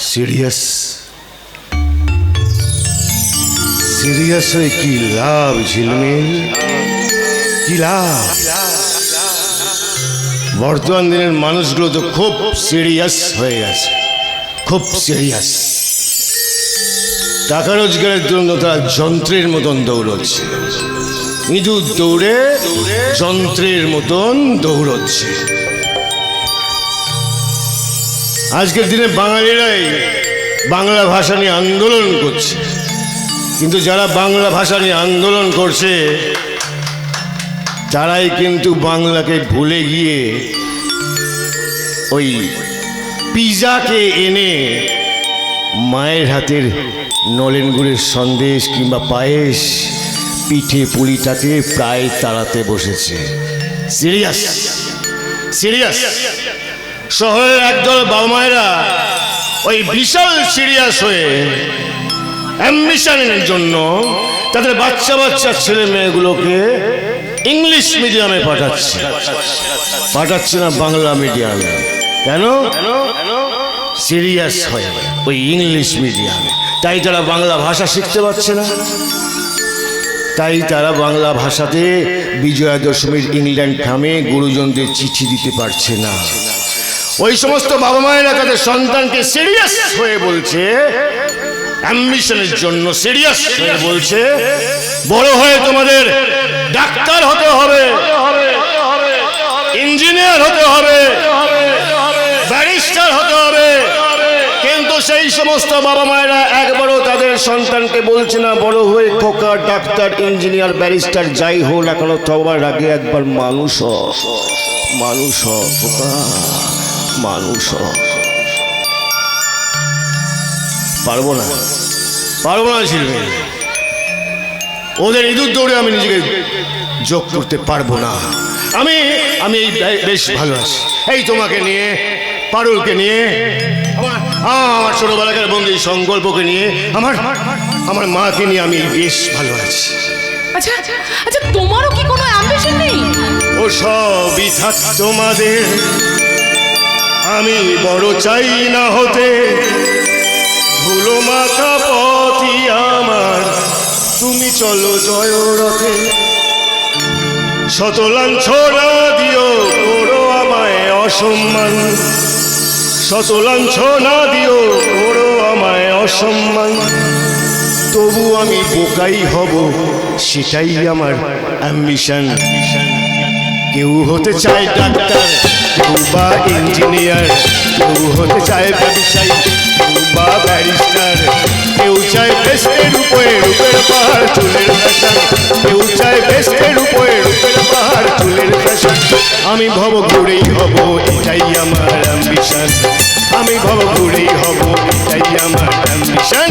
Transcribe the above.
Serious serious হয়ে কি লাভ ঝিলমিল? কি লাভ? বর্তমান দিনের মানুষগুলো তো খুব সিরিয়াস হয়ে গেছে। খুব সিরিয়াস টাকা রোজগারের জন্য তারা যন্ত্রের মতন দৌড়চ্ছে। ইঁদুর দৌড়ে যন্ত্রের মতন দৌড়চ্ছে। আজকের দিনে বাঙালিরাই বাংলা ভাষা নিয়ে আন্দোলন করছে। কিন্তু যারা বাংলা ভাষা নিয়ে আন্দোলন করছে, তারাই কিন্তু বাংলাকে ভুলে গিয়ে ওই পিজাকে এনে মায়ের হাতের নলেন গুড়ের সন্দেশ কিংবা পায়েস পিঠে পুলিটাকে প্রায় তাড়াতে বসেছে। সিরিয়াস সিরিয়াস শহরের একদল বাবা মায়েরা ওই বিশাল সিরিয়াস হয়ে অ্যাম্বিশনের জন্য তাদের বাচ্চা বাচ্চা ছেলে মেয়েগুলোকে ইংলিশ মিডিয়ামে পাঠাচ্ছে। পাঠাচ্ছে না বাংলা মিডিয়ামে। কেন? সিরিয়াস হয়ে ওই ইংলিশ মিডিয়ামে। তাই তারা বাংলা ভাষা শিখতে পারছে না। তাই তারা বাংলা ভাষাতে বিজয়া দশমীর ইংল্যান্ড থামে গুরুজনদের চিঠি দিতে পারছে না। ওই সমস্ত বাবা মায়েরা তাদের সন্তানকে সিরিয়াস হয়ে বলছে অ্যাম্বিশনের জন্য সিরিয়াস হয়ে বলছে, বড় হয়ে তোমাদের ডাক্তার হতে হবে ইঞ্জিনিয়ার হতে হবে ব্যারিস্টার হতে হবে কিন্তু সেই সমস্ত বাবা মায়েরা একবারও তাদের সন্তানকে বলছে না, বড় হয়ে খোকা, ডাক্তার ইঞ্জিনিয়ার ব্যারিস্টার যাই হোক না কেন সবার আগে একবার মানুষ। মানুষ খোকা মানুষ। পারব না। পারব না শিল্পী। ওদের ইঁদুর দৌড়ে আমি নিজেকে যোগ করতে পারব না। আমি আমি এই বেশ ভালো আছি। এই তোমাকে নিয়ে পারুলকে নিয়ে আমার আমার ছোটবেলাকার বন্ধু এই সংকল্পকে নিয়ে আমার আমার মাকে নিয়ে আমি বেশ ভালো আছি। আচ্ছা আচ্ছা তোমারও কি কোনো অ্যাম্বিশন নেই? ও সবই থাক তোমাদের। আমি বড় চাই না হতে। ধুলো মাথা পথি আমার। তুমি চলো জয় রথে। শতলাঞ্ছনা দিও করো আমায় অসম্মান। শতলাঞ্ছনা দিও করো আমায় অসম্মান। তবু আমি বোকাই হব, সেটাই আমার অ্যাম্বিশন কেউ হতে চায় ডাক্তার, কেউ বা ইঞ্জিনিয়ার কেউ হতে চায় ব্যবসায়ী, কেউ বা ব্যারিস্টার কেউ চায় বেস্টের উপরে রূপের পাহাড়, চুলের ফ্যাশন কেউ চায় বেস্টের উপরে রূপের পাহাড়, চুলের ফ্যাশন আমি ভব ঘুরেই হব, এটাই আমার অ্যাম্বিশন আমি ভব ঘুরেই হব, এটাই আমার অ্যাম্বিশন